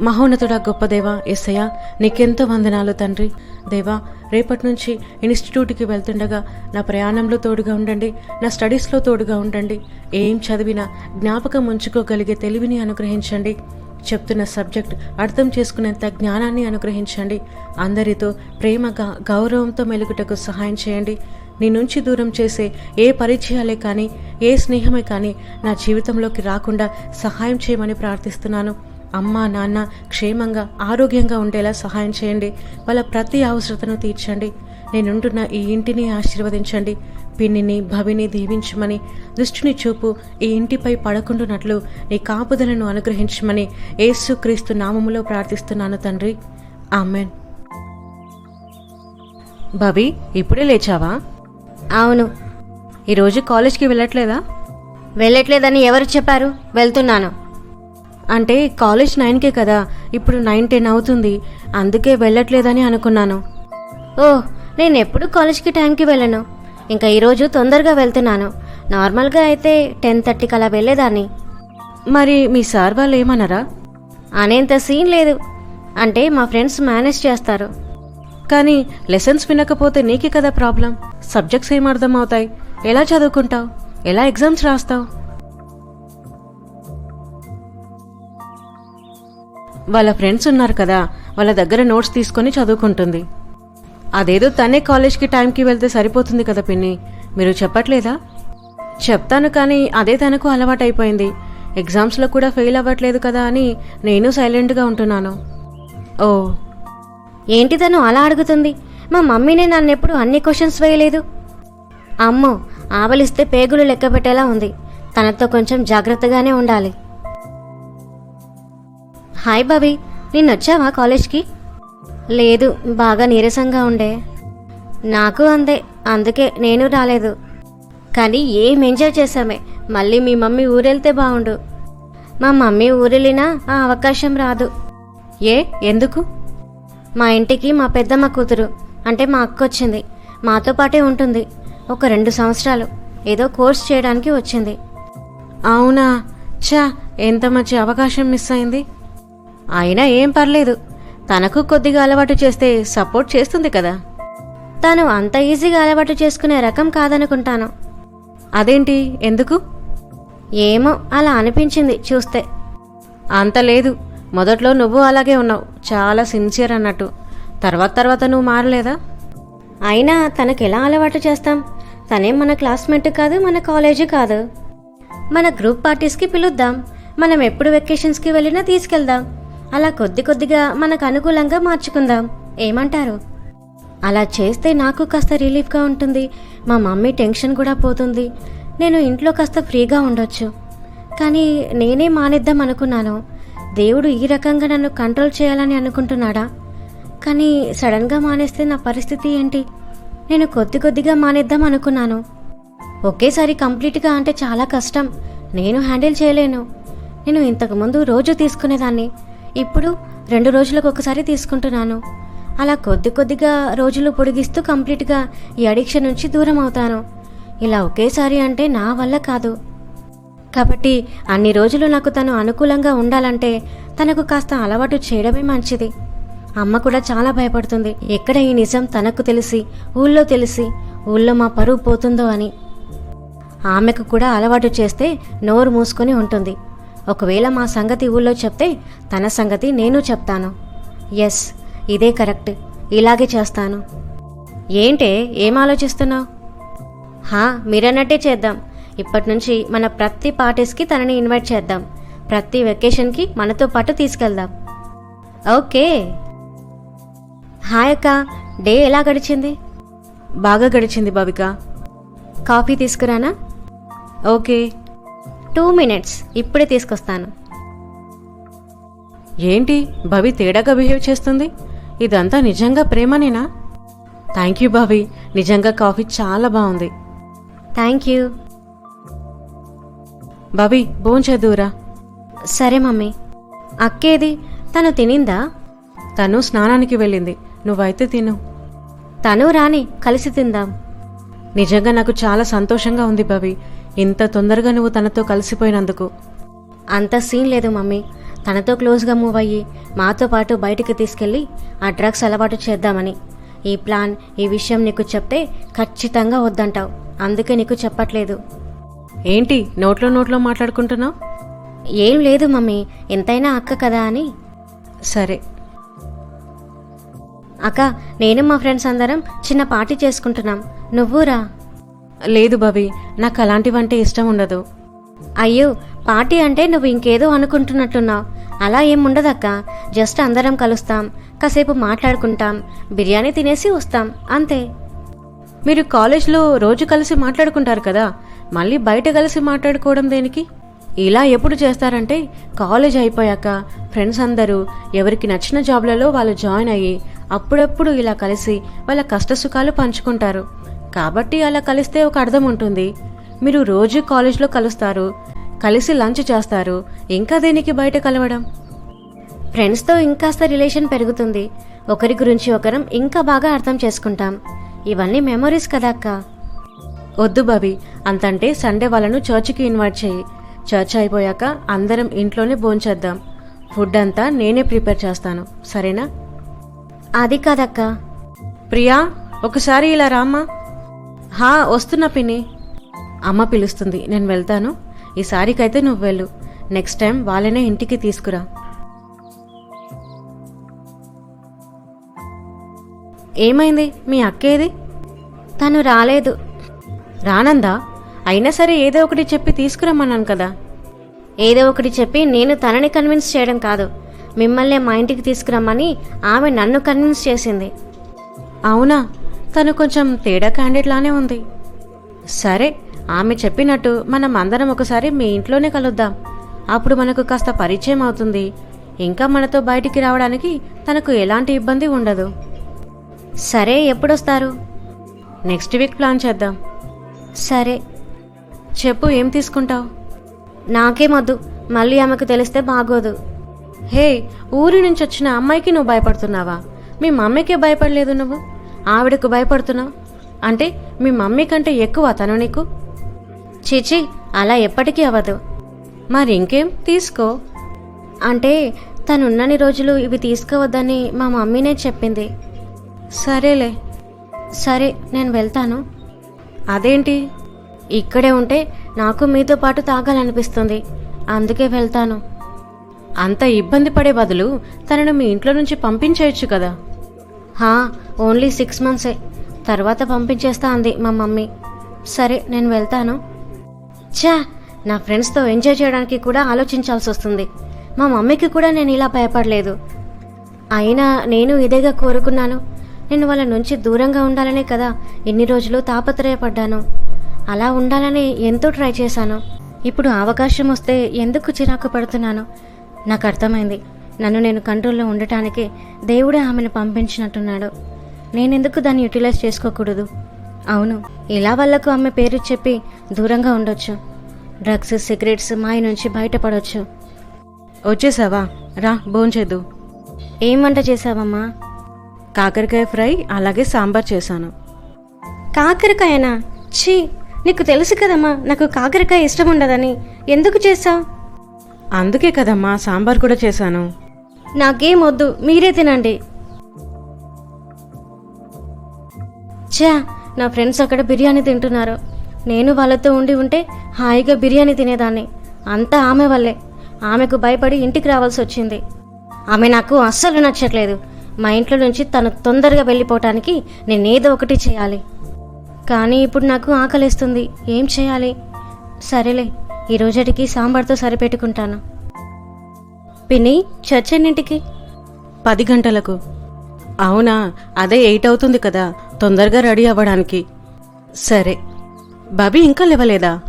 మహోన్నతుడా గొప్ప దేవా ఎస్సయ్య నీకెంతో వందనాలు తండ్రి. దేవా రేపటి నుంచి ఇన్స్టిట్యూట్కి వెళ్తుండగా నా ప్రయాణంలో తోడుగా ఉండండి నా స్టడీస్లో తోడుగా ఉండండి. ఏం చదివినా జ్ఞాపకం ఉంచుకోగలిగే తెలివిని అనుగ్రహించండి. చెప్తున్న సబ్జెక్ట్ అర్థం చేసుకునేంత జ్ఞానాన్ని అనుగ్రహించండి. అందరితో ప్రేమగా గౌరవంతో మెలుగుటకు సహాయం చేయండి. నీ నుంచి దూరం చేసే ఏ పరిచయాలే కానీ ఏ స్నేహమే కానీ నా జీవితంలోకి రాకుండా సహాయం చేయమని ప్రార్థిస్తున్నాను. అమ్మ నాన్న క్షేమంగా ఆరోగ్యంగా ఉండేలా సహాయం చేయండి. వాళ్ళ ప్రతి అవసరతను తీర్చండి. నేనుంటున్న ఈ ఇంటిని ఆశీర్వదించండి. పిన్నిని భవిని దీవించమని దృష్టిని చూపు ఈ ఇంటిపై పడకుండునట్లు నీ కాపుదలను అనుగ్రహించమని యేసుక్రీస్తు నామములో ప్రార్థిస్తున్నాను తండ్రి. ఆమెన్. భవి ఇప్పుడే లేచావా? అవును. ఈరోజు కాలేజ్కి వెళ్ళట్లేదా? వెళ్ళట్లేదని ఎవరు చెప్పారు? వెళ్తున్నాను. అంటే కాలేజ్ నైన్కే కదా ఇప్పుడు నైన్ టెన్ అవుతుంది. అందుకే వెళ్ళట్లేదని అనుకున్నాను. ఓ నేను ఎప్పుడు కాలేజ్కి టైంకి వెళ్ళను. ఇంకా ఈరోజు తొందరగా వెళ్తున్నాను. నార్మల్గా అయితే టెన్ థర్టీకి అలా వెళ్ళేదాన్ని. మరి మీ సార్ వాళ్ళు ఏమన్నారా అనేంత సీన్ లేదు. అంటే మా ఫ్రెండ్స్ మేనేజ్ చేస్తారు. కానీ లెసన్స్ వినకపోతే నీకే కదా ప్రాబ్లం. సబ్జెక్ట్స్ ఏం అర్థం అవుతాయి ఎలా చదువుకుంటావు? ఎలా ఎగ్జామ్స్ రాస్తావు? వాళ్ళ ఫ్రెండ్స్ ఉన్నారు కదా వాళ్ళ దగ్గర నోట్స్ తీసుకొని చదువుకుంటుంది. అదేదో తనే కాలేజ్కి టైంకి వెళ్తే సరిపోతుంది కదా పిన్ని మీరు చెప్పట్లేదా? చెప్తాను కానీ అదే తనకు అలవాటైపోయింది. ఎగ్జామ్స్లో కూడా ఫెయిల్ అవ్వట్లేదు కదా అని నేను సైలెంట్గా ఉంటున్నాను. ఓ. ఏంటి తను అలా అడుగుతుంది? మా మమ్మీనే నన్నెప్పుడు అన్ని క్వశ్చన్స్ వేయలేదు. అమ్మో ఆవలిస్తే పేగులు లెక్క పెట్టేలా ఉంది. తనతో కొంచెం జాగ్రత్తగానే ఉండాలి. హాయ్ బాబీ నిన్నొచ్చావా కాలేజ్కి? లేదు బాగా నీరసంగా ఉండే. నాకు అందే అందుకే నేను రాలేదు. కానీ ఏం ఎంజాయ్ చేశామే మళ్ళీ మీ మమ్మీ ఊరెళ్తే బాగుండు మా మమ్మీ ఊరెళ్ళినా ఆ అవకాశం రాదు. ఏ ఎందుకు? మా ఇంటికి మా పెద్దమ్మ కూతురు అంటే మా అక్క వచ్చింది మాతో పాటే ఉంటుంది ఒక రెండు సంవత్సరాలు ఏదో కోర్స్ చేయడానికి వచ్చింది. అవునా? ఛా ఎంత మంచి అవకాశం మిస్ అయింది. అయినా ఏం పర్లేదు. తనకు కొద్దిగా అలవాటు చేస్తే సపోర్ట్ చేస్తుంది కదా. తను అంత ఈజీగా అలవాటు చేసుకునే రకం కాదనుకుంటాను. అదేంటి? ఎందుకు? ఏమో అలా అనిపించింది చూస్తే. అంత లేదు. మొదట్లో నువ్వు అలాగే ఉన్నావు. చాలా సిన్సియర్ అన్నట్టు. తర్వాత తర్వాత నువ్వు మారలేదా? అయినా తనకి ఎలా అలవాటు చేస్తాం? తనేం మన క్లాస్మేట్ కాదు మన కాలేజీ కాదు. మన గ్రూప్ పార్టీస్కి పిలుద్దాం. మనం ఎప్పుడు వెకేషన్స్కి వెళ్ళినా తీసుకెళ్దాం. అలా కొద్ది కొద్దిగా మనకు అనుకూలంగా మార్చుకుందాం. ఏమంటారు? అలా చేస్తే నాకు కాస్త రిలీఫ్గా ఉంటుంది. మా మమ్మీ టెన్షన్ కూడా పోతుంది. నేను ఇంట్లో కాస్త ఫ్రీగా ఉండొచ్చు. కానీ నేనే మానేద్దాం అనుకున్నాను. దేవుడు ఈ రకంగా నన్ను కంట్రోల్ చేయాలని అనుకుంటున్నాడా? కానీ సడన్గా మానేస్తే నా పరిస్థితి ఏంటి? నేను కొద్ది కొద్దిగా మానేద్దాం అనుకున్నాను. ఒకేసారి కంప్లీట్గా అంటే చాలా కష్టం. నేను హ్యాండిల్ చేయలేను. నేను ఇంతకుముందు రోజు తీసుకునేదాన్ని. ఇప్పుడు రెండు రోజులకు ఒకసారి తీసుకుంటున్నాను. అలా కొద్ది కొద్దిగా రోజులు పొడిగిస్తూ కంప్లీట్గా ఈ అడిక్షన్ నుంచి దూరం అవుతాను. ఇలా ఒకేసారి అంటే నా వల్ల కాదు. కాబట్టి అన్ని రోజులు నాకు తను అనుకూలంగా ఉండాలంటే తనకు కాస్త అలవాటు చేయడమే మంచిది. అమ్మ కూడా చాలా భయపడుతుంది. ఎక్కడ ఈ నిజం తనకు తెలిసి ఊళ్ళో తెలిసి ఊళ్ళో మా పరువు పోతుందో అని. ఆమెకు కూడా అలవాటు చేస్తే నోరు మూసుకొని ఉంటుంది. ఒకవేళ మా సంగతి ఊళ్ళో చెప్తే తన సంగతి నేను చెప్తాను. ఎస్ ఇదే కరెక్ట్. ఇలాగే చేస్తాను. ఏంటే ఏం ఆలోచిస్తున్నావు? హా మీరన్నట్టే చేద్దాం. ఇప్పటి నుంచి మన ప్రతి పార్టీస్కి తనని ఇన్వైట్ చేద్దాం. ప్రతి వెకేషన్కి మనతో పాటు తీసుకెళ్దాం. ఓకే. హాయ్ అక్క డే ఎలా గడిచింది? బాగా గడిచింది భవిక కాఫీ తీసుకురానా? ఓకే. టూ మినిట్స్ ఇప్పుడే తీసుకొస్తాను. ఏంటి? భవి తేడాగా బిహేవ్ చేస్తుంది? ఇదంతా నిజంగా ప్రేమనేనా? Thank you భవి. నిజంగా కాఫీ చాలా బాగుంది. Thank you. భవి భోంచేద్దురా సరే మమ్మీ. అక్కేది తను తినిందా? తను స్నానానికి వెళ్ళింది. నువ్వైతే తిను. తను రాని కలిసి తిందాం. నిజంగా నాకు చాలా సంతోషంగా ఉంది భవి. ఇంత తొందరగా నువ్వు తనతో కలిసిపోయినందుకు. అంత సీన్ లేదు మమ్మీ. తనతో క్లోజ్గా మూవ్ అయ్యి మాతో పాటు బయటికి తీసుకెళ్ళి ఆ డ్రగ్స్ అలవాటు చేద్దామని. ఈ ప్లాన్ ఈ విషయం నీకు చెప్తే ఖచ్చితంగా వద్దంటావు. అందుకే నీకు చెప్పట్లేదు. ఏంటి? నోట్లో నోట్లో మాట్లాడుకుంటున్నావు? ఏం లేదు మమ్మీ. ఎంతైనా అక్క కదా అని. సరే. అక్క నేను మా ఫ్రెండ్స్ అందరం చిన్న పార్టీ చేసుకుంటున్నాం. నువ్వురా లేదు భవి నాకు అలాంటివంటే ఇష్టం ఉండదు. అయ్యో పార్టీ అంటే నువ్వు ఇంకేదో అనుకుంటున్నట్టున్నావు. అలా ఏముండదక్క జస్ట్ అందరం కలుస్తాం కాసేపు మాట్లాడుకుంటాం బిర్యానీ తినేసి వస్తాం అంతే. మీరు కాలేజ్లో రోజు కలిసి మాట్లాడుకుంటారు కదా మళ్ళీ బయట కలిసి మాట్లాడుకోవడం దేనికి? ఇలా ఎప్పుడు చేస్తారంటే కాలేజ్ అయిపోయాక ఫ్రెండ్స్ అందరూ ఎవరికి నచ్చిన జాబ్లలో వాళ్ళు జాయిన్ అయ్యి అప్పుడప్పుడు ఇలా కలిసి వాళ్ళ కష్టసుఖాలు పంచుకుంటారు. కాబట్టి అలా కలిస్తే ఒక అర్థం ఉంటుంది. మీరు రోజు కాలేజ్లో కలుస్తారు కలిసి లంచ్ చేస్తారు ఇంకా దేనికి బయట కలవడం? ఫ్రెండ్స్తో ఇంకాస్త రిలేషన్ పెరుగుతుంది. ఒకరి గురించి ఒకరం ఇంకా బాగా అర్థం చేసుకుంటాం. ఇవన్నీ మెమొరీస్ కదా అక్క. వద్దు బాబీ అంతంటే సండే వాళ్ళను చర్చికి ఇన్వైట్ చేయి. చర్చ్ అయిపోయాక అందరం ఇంట్లోనే భోంచేద్దాం ఫుడ్ అంతా నేనే ప్రిపేర్ చేస్తాను. సరేనా? అది కాదక్క. ప్రియా ఒకసారి ఇలా రామ్మా. హా వస్తున్నా పిన్ని. అమ్మ పిలుస్తుంది నేను వెళ్తాను. ఈసారికైతే నువ్వు వెళ్ళు. నెక్స్ట్ టైం వాళ్ళనే ఇంటికి తీసుకురా. ఏమైంది? మీ అక్కేది తను రాలేదు. రానందా? అయినా సరే ఏదో ఒకటి చెప్పి తీసుకురమ్మన్నాను కదా. ఏదో ఒకటి చెప్పి నేను తనని కన్విన్స్ చేయడం కాదు. మిమ్మల్ని మా ఇంటికి తీసుకురమ్మని ఆమె నన్ను కన్విన్స్ చేసింది. అవునా? తను కొంచెం తేడా క్యాండిడేట్లానే ఉంది. సరే ఆమె చెప్పినట్టు మనం అందరం ఒకసారి మీ ఇంట్లోనే కలుద్దాం. అప్పుడు మనకు కాస్త పరిచయం అవుతుంది. ఇంకా మనతో బయటికి రావడానికి తనకు ఎలాంటి ఇబ్బంది ఉండదు. సరే ఎప్పుడొస్తారు? నెక్స్ట్ వీక్ ప్లాన్ చేద్దాం. సరే. చెప్పు ఏం తీసుకుంటావు? నాకేమొద్దు మళ్ళీ ఆమెకు తెలిస్తే బాగోదు. హే ఊరి నుంచి వచ్చిన అమ్మాయికి నువ్వు భయపడుతున్నావా? మీ మమ్మీకే భయపడలేదు నువ్వు? ఆవిడకు భయపడుతున్నావు? అంటే మీ మమ్మీ కంటే ఎక్కువ తను నీకు? చీచి అలా ఎప్పటికీ అవ్వదు. మరి ఇంకేం? తీసుకో. అంటే తనున్నన్ని రోజులు ఇవి తీసుకోవద్దని మా మమ్మీనే చెప్పింది. సరేలే. సరే నేను వెళ్తాను. అదేంటి? ఇక్కడే ఉంటే నాకు మీతో పాటు తాగాలనిపిస్తుంది. అందుకే వెళ్తాను. అంత ఇబ్బంది పడే బదులు తనను మీ ఇంట్లో నుంచి పంపించేయచ్చు కదా. హా ఓన్లీ సిక్స్ మంత్సే తర్వాత పంపించేస్తా అంది మా మమ్మీ. సరే నేను వెళ్తాను. ఛా నా ఫ్రెండ్స్తో ఎంజాయ్ చేయడానికి కూడా ఆలోచించాల్సి వస్తుంది. మా మమ్మీకి కూడా నేను ఇలా భయపడలేదు. అయినా నేను ఇదేగా కోరుకున్నాను. నేను వాళ్ళ నుంచి దూరంగా ఉండాలనే కదా ఎన్ని రోజులు తాపత్రయపడ్డాను. అలా ఉండాలని ఎంతో ట్రై చేశాను. ఇప్పుడు అవకాశం వస్తే ఎందుకు చిరాకు పడుతున్నాను? నాకు అర్థమైంది. నన్ను నేను కంట్రోల్లో ఉండటానికి దేవుడే ఆమెను పంపించినట్టున్నాడు. నేనెందుకు దాన్ని యూటిలైజ్ చేసుకోకూడదు? అవును ఇలా వాళ్ళకు ఆమె పేరు చెప్పి దూరంగా ఉండొచ్చు. డ్రగ్స్ సిగరెట్స్ మాయ నుంచి బయటపడొచ్చు. వచ్చేసావా? రా భోంచేద్దు ఏం వంట చేసావమ్మా? కాకరకాయ ఫ్రై అలాగే సాంబార్ చేశాను. కాకరకాయనా? ఛీ నీకు తెలుసు కదమ్మా నాకు కాకరకాయ ఇష్టం ఉండదని. ఎందుకు చేసావు అందుకే కదమ్మా సాంబార్ కూడా చేశాను. నాకేం వద్దు మీరే తినండి. ఛా నా ఫ్రెండ్స్ అక్కడ బిర్యానీ తింటున్నారు. నేను వాళ్ళతో ఉండి ఉంటే హాయిగా బిర్యానీ తినేదాన్ని. అంతా ఆమె వల్లే. ఆమెకు భయపడి ఇంటికి రావాల్సి వచ్చింది. ఆమె నాకు అస్సలు నచ్చట్లేదు. మా ఇంట్లో నుంచి తను తొందరగా వెళ్ళిపోవటానికి నేనేదో ఒకటి చేయాలి. కానీ ఇప్పుడు నాకు ఆకలిస్తుంది. ఏం చేయాలి? సరేలే ఈ రోజటికి సాంబార్తో సరిపెట్టుకుంటాను. పిన్ని చర్చ్ ఎన్నింటికి పది గంటలకు. అవునా అదే ఎయిట్ అవుతుంది కదా తొందరగా రెడీ అవ్వడానికి. సరే. బాబీ ఇంకా లేవలేదా?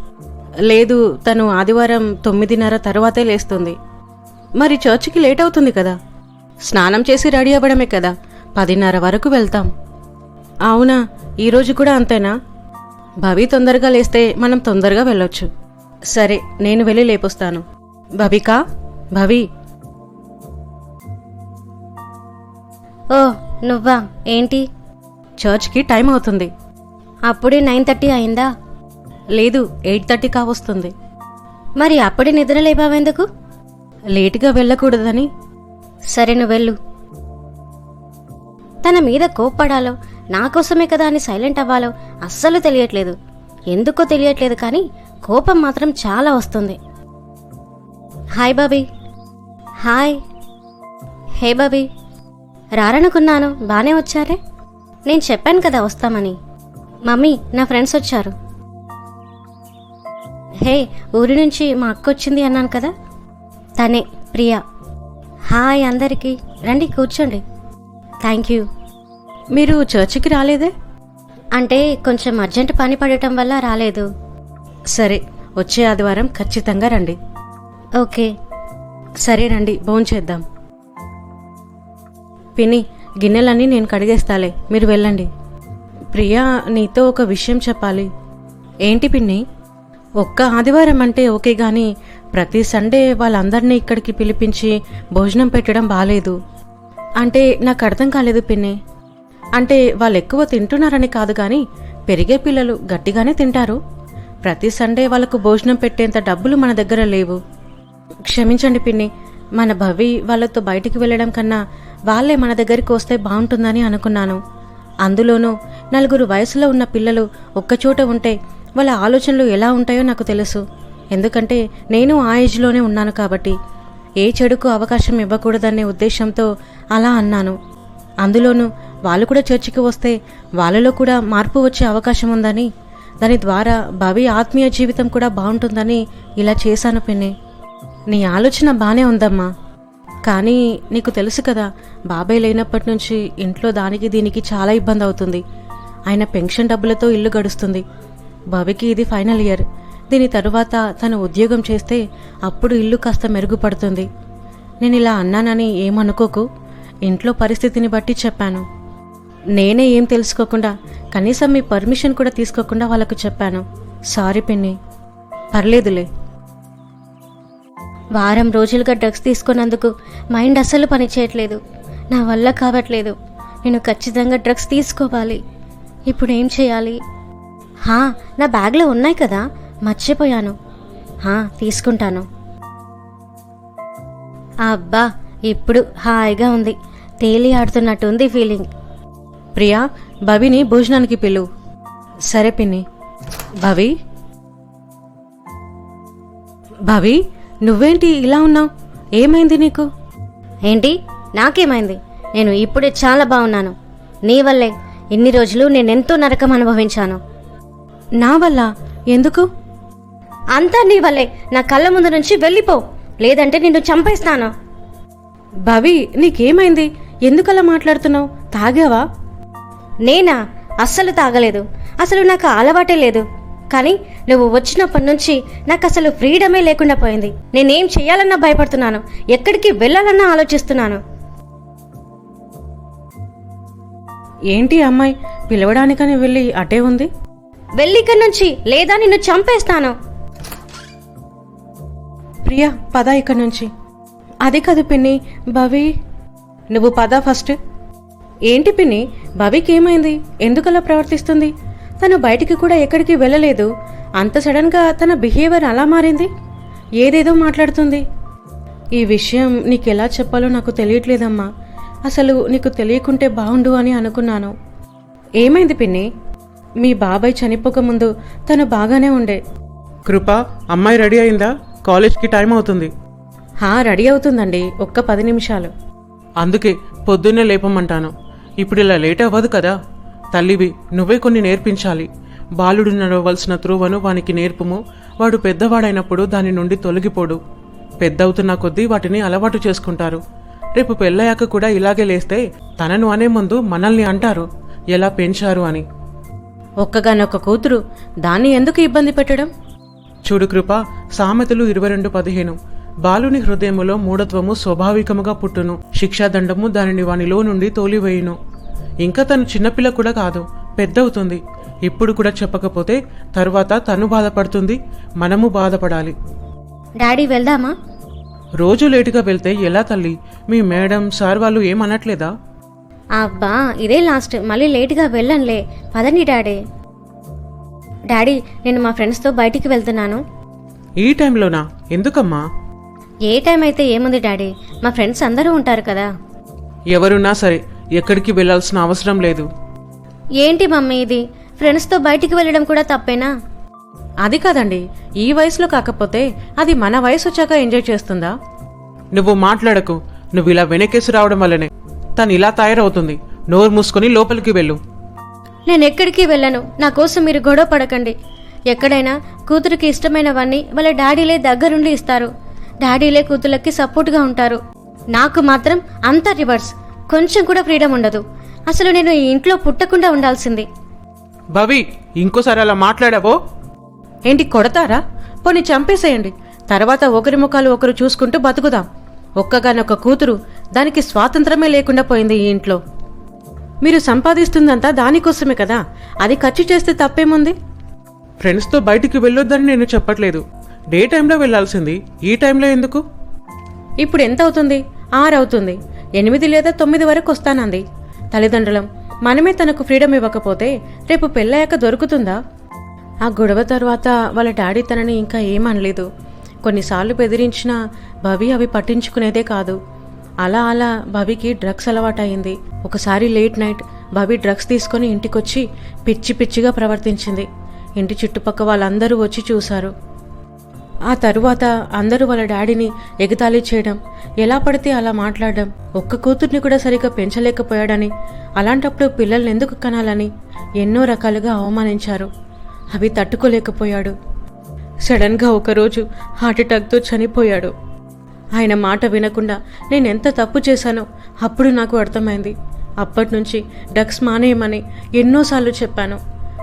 లేదు తను ఆదివారం తొమ్మిదిన్నర తర్వాతే లేస్తుంది. మరి చర్చికి లేట్ అవుతుంది కదా. స్నానం చేసి రెడీ అవ్వడమే కదా పదిన్నర వరకు వెళ్తాం. అవునా ఈరోజు కూడా అంతేనా? భవి తొందరగా లేస్తే మనం తొందరగా వెళ్ళొచ్చు. సరే నేను వెళ్ళి లేపొస్తాను. భవికా భవి ఓ నువ్వా? ఏంటి? చర్చ్కి టైం అవుతుంది. అప్పుడే నైన్ థర్టీ అయిందా? లేదు ఎయిట్ థర్టీ కావస్తుంది. మరి అప్పుడే నిద్ర లేపావెందుకు? లేటుగా వెళ్ళకూడదని. సరే నువ్వు వెళ్ళు. తన మీద కోప్పడాలో నా కోసమే కదా అని సైలెంట్ అవ్వాలో అస్సలు తెలియట్లేదు. ఎందుకో తెలియట్లేదు కానీ కోపం మాత్రం చాలా వస్తుంది. Hi Bobby. Hi. Hey Bobby. రారనుకున్నాను. బానే వచ్చారే? నేను చెప్పాను కదా వస్తామని. మమ్మీ నా ఫ్రెండ్స్ వచ్చారు. హే ఊరి నుంచి మా అక్క వచ్చింది అన్నాను కదా? తనే ప్రియా. హాయ్ అందరికీ. రండి కూర్చోండి. Thank you. మీరు చర్చికి రాలేదే? అంటే కొంచెం అర్జెంట్ పని పడటం వల్ల రాలేదు. సరే వచ్చే ఆదివారం ఖచ్చితంగా రండి. ఓకే. సరే రండి భోంచేద్దాం. పిన్ని గిన్నెలన్నీ నేను కడిగేస్తాలే. మీరు వెళ్ళండి. ప్రియా నీతో ఒక విషయం చెప్పాలి. ఏంటి పిన్ని? ఒక్క ఆదివారం అంటే ఓకే కానీ ప్రతి సండే వాళ్ళందరినీ ఇక్కడికి పిలిపించి భోజనం పెట్టడం బాలేదు. అంటే నాకు అర్థం కాలేదు పిన్ని. అంటే వాళ్ళు ఎక్కువ తింటున్నారని కాదు కానీ పెరిగే పిల్లలు గట్టిగానే తింటారు. ప్రతి సండే వాళ్ళకు భోజనం పెట్టేంత డబ్బులు మన దగ్గర లేవు. క్షమించండి పిన్ని మన భవి వాళ్ళతో బయటికి వెళ్ళడం కన్నా వాళ్ళే మన దగ్గరికి వస్తే బాగుంటుందని అనుకున్నాను. అందులోనూ నలుగురు వయసులో ఉన్న పిల్లలు ఒక్కచోట ఉంటే వాళ్ళ ఆలోచనలు ఎలా ఉంటాయో నాకు తెలుసు. ఎందుకంటే నేను ఆ ఏజ్లోనే ఉన్నాను కాబట్టి ఏ చెడుకు అవకాశం ఇవ్వకూడదనే ఉద్దేశంతో అలా అన్నాను. అందులోనూ వాళ్ళు కూడా చర్చికి వస్తే వాళ్ళలో కూడా మార్పు వచ్చే అవకాశం ఉందని దాని ద్వారా భవి ఆత్మీయ జీవితం కూడా బాగుంటుందని ఇలా చేశాను పిన్ని. నీ ఆలోచన బానే ఉందమ్మా. కానీ నీకు తెలుసు కదా బాబాయ్ లేనప్పటి నుంచి ఇంట్లో దానికి దీనికి చాలా ఇబ్బంది అవుతుంది. ఆయన పెన్షన్ డబ్బులతో ఇల్లు గడుస్తుంది. బాబీకి ఇది ఫైనల్ ఇయర్. దీని తరువాత తను ఉద్యోగం చేస్తే అప్పుడు ఇల్లు కాస్త మెరుగుపడుతుంది. నేను ఇలా అన్నానని ఏమనుకోకు. ఇంట్లో పరిస్థితిని బట్టి చెప్పాను. నేనే ఏం తెలుసుకోకుండా కనీసం మీ పర్మిషన్ కూడా తీసుకోకుండా వాళ్ళకు చెప్పాను. సారీ పిన్ని. పర్లేదులే. వారం రోజులుగా డ్రగ్స్ తీసుకున్నందుకు మైండ్ అస్సలు పనిచేయట్లేదు. నా వల్ల కావట్లేదు. నేను ఖచ్చితంగా డ్రగ్స్ తీసుకోవాలి. ఇప్పుడు ఏం చేయాలి? హా నా బ్యాగ్లో ఉన్నాయి కదా. మర్చిపోయాను. హా తీసుకుంటాను. అబ్బా ఇప్పుడు హాయిగా ఉంది. తేలి ఆడుతున్నట్టు ఉంది ఫీలింగ్. ప్రియా భవిని భోజనానికి పిలు. సరే పిన్ని. భవి? భవి? నువ్వేంటి ఇలా ఉన్నావు? ఏమైంది నీకు? ఏంటి? నాకేమైంది? నేను ఇప్పుడే చాలా బాగున్నాను. నీ వల్లే ఇన్ని రోజులు నేనెంతో నరకం అనుభవించాను. నా వల్ల? ఎందుకు? అంతా నీ వల్లే. నా కళ్ళ ముందు నుంచి వెళ్ళిపో. లేదంటే నిన్ను చంపేస్తాను. భవి నీకేమైంది? ఎందుకలా మాట్లాడుతున్నావు? తాగావా? నేనా? అస్సలు తాగలేదు. అసలు నాకు అలవాటే లేదు. కానీ నువ్వు వచ్చినప్పటి నుంచి నాకు అసలు ఫ్రీడమే లేకుండా పోయింది. నేనేం చేయాలన్నా భయపడుతున్నాను. ఎక్కడికి వెళ్ళాలన్నా ఆలోచిస్తున్నాను. ఏంటి అమ్మాయి? పిలవడానికని వెళ్ళి అటే ఉంది? వెళ్ళిక్కడి నుంచి లేదా నిన్ను చంపేస్తాను. ప్రియా పద ఇక్కడి నుంచి. అది కాదు పిన్ని భవి. నువ్వు పద ఫస్ట్. ఏంటి పిన్ని భవికి ఏమైంది ఎందుకలా ప్రవర్తిస్తుంది? తను బయటికి కూడా ఎక్కడికి వెళ్ళలేదు. అంత సడన్గా తన బిహేవియర్ అలా మారింది? ఏదేదో మాట్లాడుతుంది. ఈ విషయం నీకెలా చెప్పాలో నాకు తెలియట్లేదమ్మా. అసలు నీకు తెలియకుంటే బాగుండు అని అనుకున్నాను. ఏమైంది పిన్ని? మీ బాబాయ్ చనిపోకముందు తను బాగానే ఉండే. కృప అమ్మాయి రెడీ అయిందా? కాలేజ్కి టైం అవుతుంది. హా రెడీ అవుతుందండి. ఒక్క పది నిమిషాలు. అందుకే పొద్దున్నే లేపమంటాను. ఇప్పుడు ఇలా లేట్ అవ్వదు కదా? తల్లివి నువ్వే కొన్ని నేర్పించాలి. బాలుడు నడవలసిన త్రువను వానికి నేర్పుము. వాడు పెద్దవాడైనప్పుడు దాని నుండి తొలగిపోడు. పెద్దవుతున్న కొద్దీ వాటిని అలవాటు చేసుకుంటారు. రేపు పెళ్ళయ్యాక కూడా ఇలాగే లేస్తే తనను అనే ముందు మనల్ని అంటారు. ఎలా పెంచారు అని. ఒక్కగానొక్క కూతురు దాన్ని ఎందుకు ఇబ్బంది పెట్టడం? చూడు కృప సామెతలు ఇరవై రెండు పదిహేను. బాలుని హృదయములో మూఢత్వము స్వాభావికముగా పుట్టును. శిక్షాదండము దానిని వానిలో నుండి తోలివేయును. ఇంకా తను చిన్నపిల్ల కూడా కాదు పెద్దవుతుంది. ఇప్పుడు కూడా చెప్పకపోతే తరువాత తను బాధపడుతుంది మనము బాధపడాలి. డాడీ వెళ్దామా? రోజు లేటుగా వెళ్తే ఎలా తల్లి? మీ మేడం సార్ వాళ్ళు ఏమనట్లేదా? అబ్బా ఇదే లాస్ట్. మళ్ళీ లేట్గా వెళ్ళనులే. పదండి డాడీ. డాడీ నేను మా ఫ్రెండ్స్తో బయటికి వెళ్తున్నాను. ఈ టైంలోనా? ఎందుకమ్మా? ఏ టైం అయితే ఏముంది డాడీ? మా ఫ్రెండ్స్ అందరూ ఉంటారు కదా. ఎవరున్నా సరే ఎక్కడికి వెళ్ళాల్సిన అవసరం లేదు. ఏంటి మమ్మీ ఇది? ఫ్రెండ్స్తో బయటికి వెళ్ళడం కూడా తప్పేనా? అది కాదండి. ఈ వయసులో కాకపోతే అది మన వయసు వచ్చాక ఎంజాయ్ చేస్తుందా? నువ్వు మాట్లాడకు. నువ్వు ఇలా వెనకేసి రావడం వల్లనే. తను ఇలా తయారవుతుంది. నోరు మూసుకొని లోపలికి వెళ్ళు. నేను ఎక్కడికి వెళ్ళను. నా కోసం మీరు గొడవ పడకండి. ఎక్కడైనా కూతురికి ఇష్టమైనవన్నీ వాళ్ళ డాడీలే దగ్గరుండి ఇస్తారు. డాడీలే కూతుళ్ళకి సపోర్ట్గా ఉంటారు. నాకు మాత్రం అంతా రివర్స్. కొంచెం కూడా ఫ్రీడమ్ ఉండదు. అసలు నేను ఈ ఇంట్లో పుట్టకుండా ఉండాల్సింది. భవి ఇంకోసారి అలా మాట్లాడావో? ఏంటి కొడతారా? పోనీ చంపేసేయండి. తర్వాత ఒకరి ముఖాలు ఒకరు చూసుకుంటూ బతుకుదాం. ఒక్కగానొక్క కూతురు దానికి స్వాతంత్రమే లేకుండా పోయింది ఈ ఇంట్లో. మీరు సంపాదిస్తుందంతా దానికోసమే కదా? అది ఖర్చు చేస్తే తప్పేముంది? ఫ్రెండ్స్తో బయటికి వెళ్ళొద్దని నేను చెప్పట్లేదు. డే టైంలో వెళ్ళాల్సింది. ఈ టైంలో ఎందుకు? ఇప్పుడు ఎంత అవుతుంది? ఆరు అవుతుంది. ఎనిమిది లేదా తొమ్మిది వరకు వస్తానంది. తల్లిదండ్రులం మనమే తనకు ఫ్రీడమ్ ఇవ్వకపోతే రేపు పెళ్ళయ్యాక దొరుకుతుందా? ఆ గొడవ తర్వాత వాళ్ళ డాడీ తనని ఇంకా ఏమనలేదు. కొన్నిసార్లు బెదిరించినా భవి అవి పట్టించుకునేదే కాదు. అలా అలా భవికి డ్రగ్స్ అలవాటయింది. ఒకసారి లేట్ నైట్ భవి డ్రగ్స్ తీసుకొని ఇంటికొచ్చి పిచ్చి పిచ్చిగా ప్రవర్తించింది. ఇంటి చుట్టుపక్క వాళ్ళందరూ వచ్చి చూశారు. ఆ తరువాత అందరూ వాళ్ళ డాడీని ఎగతాళి చేయడం ఎలా పడితే అలా మాట్లాడడం ఒక్క కూతుర్ని కూడా సరిగ్గా పెంచలేకపోయాడని అలాంటప్పుడు పిల్లల్ని ఎందుకు కనాలని ఎన్నో రకాలుగా అవమానించారు. అవి తట్టుకోలేకపోయాడు. సడన్గా ఒకరోజు హార్ట్అటాక్తో చనిపోయాడు. ఆయన మాట వినకుండా నేను ఎంత తప్పు చేశానో అప్పుడు నాకు అర్థమైంది. అప్పటి నుంచి డ్రగ్స్ మానేయమని ఎన్నోసార్లు చెప్పాను.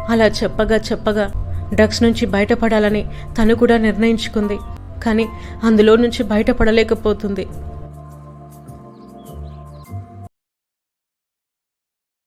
అలా చెప్పగా చెప్పగా డ్రగ్స్ నుంచి బయటపడాలని తను కూడా నిర్ణయించుకుంది. కానీ అందులో నుంచి బయటపడలేకపోతుంది.